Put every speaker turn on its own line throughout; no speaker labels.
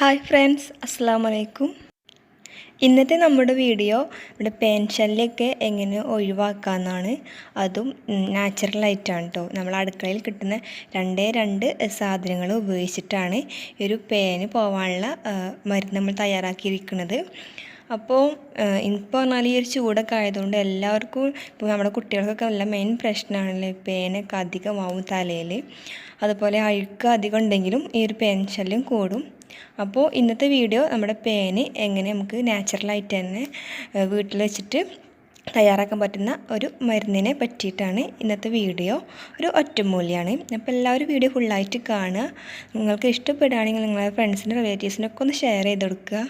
Hi friends അസ്സാം വലൈക്കും ഇന്നത്തെ നമ്മുടെ വീഡിയോ ഇവിടെ പെൻഷനിലൊക്കെ എങ്ങനെ ഒഴിവാക്കാമെന്നാണ് അതും നാച്ചുറലായിട്ടാണ് കേട്ടോ നമ്മൾ അടുക്കളയിൽ കിട്ടുന്ന രണ്ടേ രണ്ട് സാധനങ്ങൾ ഉപയോഗിച്ചിട്ടാണ് ഈ ഒരു പേന് പോകാനുള്ള മരുന്ന് നമ്മൾ തയ്യാറാക്കിയിരിക്കുന്നത്. അപ്പോൾ ഇപ്പോൾ പറഞ്ഞാൽ ഈ ഒരു ചൂടൊക്കെ ആയതുകൊണ്ട് എല്ലാവർക്കും ഇപ്പോൾ നമ്മുടെ കുട്ടികൾക്കൊക്കെ നല്ല മെയിൻ പ്രശ്നമാണല്ലോ പേനൊക്കെ അധികമാവും തലയിൽ അതുപോലെ അഴുക്ക് അധികം ഉണ്ടെങ്കിലും ഈ ഒരു പേൻ ശല്യം കൂടും. അപ്പോൾ ഇന്നത്തെ വീഡിയോ നമ്മുടെ പേന് എങ്ങനെ നമുക്ക് നാച്ചുറലായിട്ട് തന്നെ വീട്ടിൽ വെച്ചിട്ട് തയ്യാറാക്കാൻ പറ്റുന്ന ഒരു മരുന്നിനെ പറ്റിയിട്ടാണ് ഇന്നത്തെ വീഡിയോ ഒരു ഒറ്റമൂലിയാണ്. അപ്പോൾ എല്ലാവരും വീഡിയോ ഫുള്ളായിട്ട് കാണുക. നിങ്ങൾക്ക് ഇഷ്ടപ്പെടുകയാണെങ്കിൽ നിങ്ങളുടെ ഫ്രണ്ട്സിനും റിലേറ്റീവ്സിനൊക്കെ ഒന്ന് ഷെയർ ചെയ്ത് കൊടുക്കുക.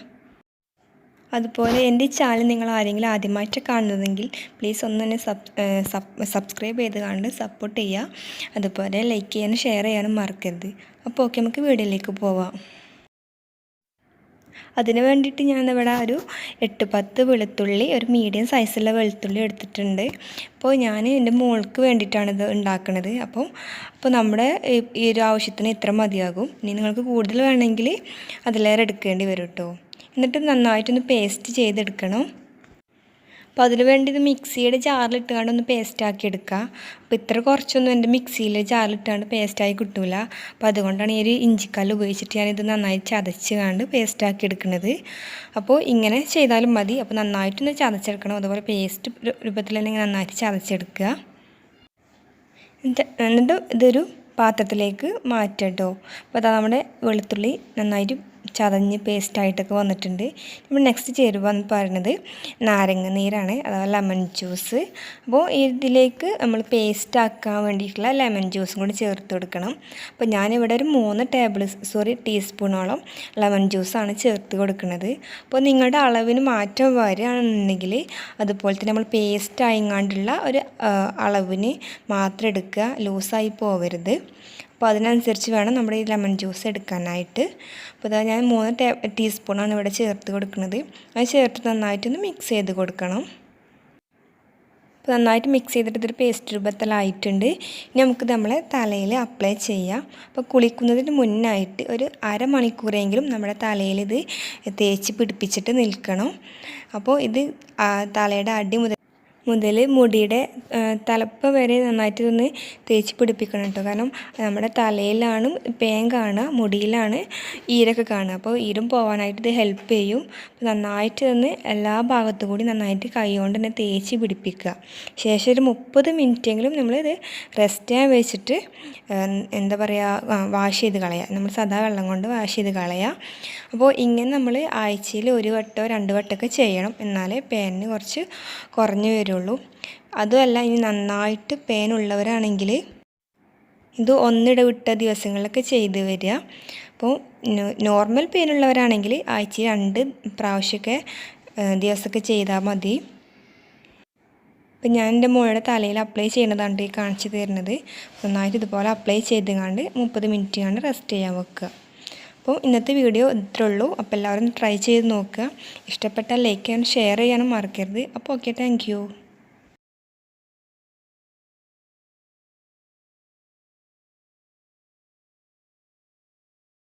അതുപോലെ എന്റെ ചാനൽ നിങ്ങൾ ആരെങ്കിലും ആദ്യമായിട്ട് കാണുന്നതെങ്കിൽ പ്ലീസ് ഒന്ന് തന്നെ സബ് സബ്സ്ക്രൈബ് ചെയ്ത് കണ്ട് സപ്പോർട്ട് ചെയ്യുക. അതുപോലെ ലൈക്ക് ചെയ്യാനും ഷെയർ ചെയ്യാനും മറക്കരുത്. അപ്പോൾ ഓക്കെ നമുക്ക് വീഡിയോയിലേക്ക് പോവാം. അതിന് വേണ്ടിയിട്ട് ഞാൻ ഇവിടെ ഒരു എട്ട് പത്ത് വെളുത്തുള്ളി ഒരു മീഡിയം സൈസുള്ള വെളുത്തുള്ളി എടുത്തിട്ടുണ്ട്. അപ്പോൾ ഞാൻ എന്റെ മോൾക്ക് വേണ്ടിയിട്ടാണ് ഇത് ഉണ്ടാക്കുന്നത് അപ്പോൾ അപ്പോൾ നമ്മുടെ ഈ- ഒരു ആവശ്യത്തിന് ഇത്ര മതിയാകും. ഇനി നിങ്ങൾക്ക് കൂടുതൽ വേണമെങ്കിൽ അതിലേറെ എടുക്കേണ്ടി വരും കേട്ടോ എന്നിട്ട് നന്നായിട്ടൊന്ന് പേസ്റ്റ് ചെയ്തെടുക്കണം. അപ്പോൾ അതിന് വേണ്ടി ഇത് മിക്സിയുടെ ജാറിലിട്ടുകൊണ്ട് ഒന്ന് പേസ്റ്റാക്കി എടുക്കുക അപ്പോൾ ഇത്ര കുറച്ചൊന്നും എന്റെ മിക്സിയിൽ ജാറിലിട്ടുകൊണ്ട് പേസ്റ്റായി കിട്ടൂല. അപ്പോൾ അതുകൊണ്ടാണ് ഈ ഒരു ഇഞ്ചിക്കല്ല് ഉപയോഗിച്ചിട്ട് ഞാനിത് നന്നായി ചതച്ച് കണ്ട് പേസ്റ്റാക്കി എടുക്കുന്നത് അപ്പോൾ ഇങ്ങനെ ചെയ്താലും മതി. അപ്പോൾ നന്നായിട്ടൊന്ന് ചതച്ചെടുക്കണം. അതുപോലെ പേസ്റ്റ് രൂപത്തിൽ തന്നെ നന്നായിട്ട് ചതച്ചെടുക്കുക. എന്നിട്ട് ഇതൊരു പാത്രത്തിലേക്ക് മാറ്റട്ടോ. അപ്പോൾ അതാ നമ്മുടെ വെളുത്തുള്ളി നന്നായിട്ട് ചതഞ്ഞ് പേസ്റ്റായിട്ടൊക്കെ വന്നിട്ടുണ്ട്. നമ്മൾ നെക്സ്റ്റ് ചേരുവ എന്ന് പറയുന്നത് നാരങ്ങ നീരാണ് അഥവാ ലെമൺ ജ്യൂസ് അപ്പോൾ ഇതിലേക്ക് നമ്മൾ പേസ്റ്റ് ആക്കാൻ വേണ്ടിയിട്ടുള്ള ലെമൺ ജ്യൂസും കൂടി ചേർത്ത് കൊടുക്കണം. അപ്പോൾ ഞാനിവിടെ ഒരു മൂന്ന് ടേബിൾ സോറി ടീസ്പൂണോളം ലെമൺ ജ്യൂസാണ് ചേർത്ത് കൊടുക്കുന്നത്. അപ്പോൾ നിങ്ങളുടെ അളവിന് മാറ്റം വരികയാണെന്നുണ്ടെങ്കിൽ അതുപോലെ തന്നെ നമ്മൾ പേസ്റ്റ് ആയിങ്ങാണ്ടുള്ള ഒരു അളവിന് മാത്രം എടുക്കുക ലൂസായി പോകരുത് അപ്പോൾ അതിനനുസരിച്ച് വേണം നമ്മുടെ ഈ ലെമൺ ജ്യൂസ് എടുക്കാനായിട്ട്. അപ്പോൾ ഇതാ ഞാൻ മൂന്ന് ടേ ടീസ്പൂണാണ് ഇവിടെ ചേർത്ത് കൊടുക്കുന്നത്. അത് ചേർത്ത് നന്നായിട്ടൊന്ന് മിക്സ് ചെയ്ത് കൊടുക്കണം. അപ്പോൾ നന്നായിട്ട് മിക്സ് ചെയ്തിട്ട് ഇതൊരു പേസ്റ്റ് രൂപത്തിലായിട്ടുണ്ട് ഇനി നമുക്ക് നമ്മളെ തലയിൽ അപ്ലൈ ചെയ്യാം. അപ്പോൾ കുളിക്കുന്നതിന് മുന്നായിട്ട് ഒരു അരമണിക്കൂറെങ്കിലും നമ്മുടെ തലയിൽ ഇത് തേച്ച് പിടിപ്പിച്ചിട്ട് നിൽക്കണം. അപ്പോൾ ഇത് തലയുടെ അടി മുതൽ മുതൽ മുടിയുടെ തലപ്പ വരെ നന്നായിട്ട് ഒന്ന് തേച്ച് പിടിപ്പിക്കണം കേട്ടോ. കാരണം നമ്മുടെ തലയിലാണ് പേൻ കാണുക മുടിയിലാണ് ഈരൊക്കെ കാണുക. അപ്പോൾ ഈരും പോകാനായിട്ട് ഇത് ഹെൽപ്പ് ചെയ്യും. നന്നായിട്ട് ഒന്ന് എല്ലാ ഭാഗത്തും കൂടി നന്നായിട്ട് കൈകൊണ്ട് തന്നെ തേച്ച് പിടിപ്പിക്കുക. ശേഷം ഒരു മുപ്പത് മിനിറ്റെങ്കിലും നമ്മളിത് റെസ്റ്റ് ചെയ്യാൻ വെച്ചിട്ട് എന്താ പറയുക വാഷ് ചെയ്ത് കളയുക. നമ്മൾ സദാ വെള്ളം കൊണ്ട് വാഷ് ചെയ്ത് കളയുക. അപ്പോൾ ഇങ്ങനെ നമ്മൾ ആഴ്ചയിൽ ഒരു വട്ടോ രണ്ട് വട്ടമൊക്കെ ചെയ്യണം. എന്നാലേ പേനിന് കുറച്ച് കുറഞ്ഞു വരുള്ളൂ അതുമല്ല ഇനി നന്നായിട്ട് പേനുള്ളവരാണെങ്കിൽ ഇത് ഒന്നിടവിട്ട ദിവസങ്ങളിലൊക്കെ ചെയ്ത് വരിക. അപ്പോൾ നോർമൽ പേനുള്ളവരാണെങ്കിൽ ആഴ്ച രണ്ട് പ്രാവശ്യമൊക്കെ ദിവസമൊക്കെ ചെയ്താൽ മതി. ഇപ്പം ഞാൻ എന്റെ മോളുടെ തലയിൽ അപ്ലൈ ചെയ്യുന്നതാണ് ഈ കാണിച്ചു തരുന്നത്. നന്നായിട്ട് ഇതുപോലെ അപ്ലൈ ചെയ്തുകൊണ്ട് മുപ്പത് മിനിറ്റ് കണ്ട് റെസ്റ്റ് ചെയ്യാൻ വെക്കുക. അപ്പോൾ ഇന്നത്തെ വീഡിയോ ഇത്രേ ഉള്ളൂ. അപ്പോൾ എല്ലാവരും ട്രൈ ചെയ്ത് നോക്കുക. ഇഷ്ടപ്പെട്ടാൽ ലൈക്ക് ചെയ്യാനും ഷെയർ ചെയ്യാനും മറക്കരുത്. അപ്പോൾ ഓക്കെ താങ്ക്